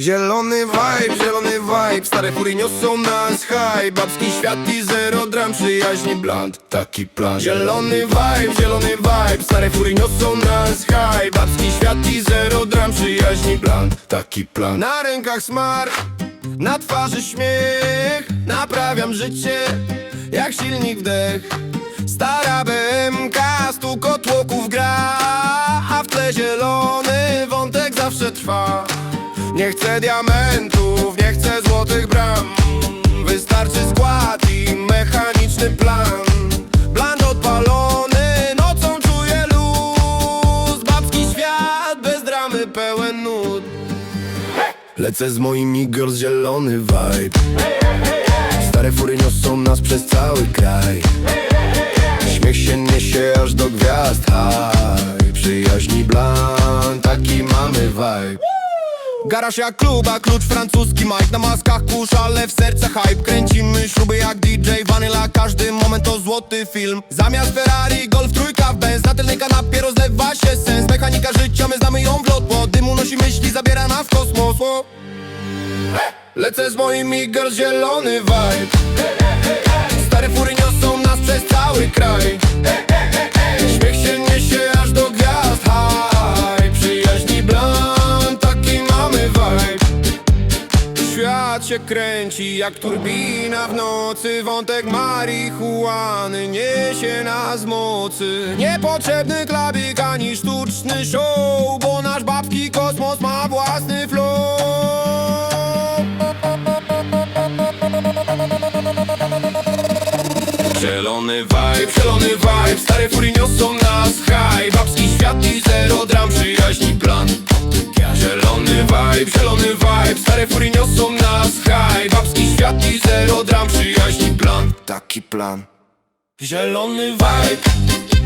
Zielony vibe, zielony vibe Stare fury niosą nas high Babski świat i zero dram Przyjaźni bland, taki plan. Zielony vibe, zielony vibe Stare fury niosą nas high Babski świat i zero dram Przyjaźni bland, taki plan. Na rękach smar, na twarzy śmiech. Naprawiam życie, jak silnik wdech Stara BMK, stu kotłoków gra A w tle zielony wątek zawsze trwa. Nie chcę diamentów, nie chcę złotych bram. Wystarczy skład i mechaniczny plan. Bland odpalony, nocą czuję luz. Babski świat bez dramy pełen nut. Lecę z moimi girls zielony vibe. Stare fury niosą nas przez cały kraj Śmiech się niesie aż do gwiazd. High Przyjaźni blan, taki mamy vibe. Garaż jak klub, a klucz francuski. Mike na maskach kurz, ale w serce hype. Kręcimy śruby jak DJ Vanilla. Każdy moment to złoty film. Zamiast Ferrari, Golf, trójka w Benz. Na tylnej kanapie rozlewa się sens. Mechanika życia, my znamy ją w lot Bo dymu nosi myśli, zabiera nas w kosmos. O. Lecę z moimi girls, zielony vibe. Stare fury niosą się kręci jak turbina w nocy. Wątek marihuany niesie nas mocy. Niepotrzebny klabik ani sztuczny show Bo nasz babski kosmos ma własny flow. Zielony vibe, zielony vibe Stare fury niosą nas high. Babski świat i zero dram Przyjaźni plan. Zielony vibe, zielony vibe Stare fury niosą i zero dram Przyjaźni plan. Taki plan. Vibe Zielony vibe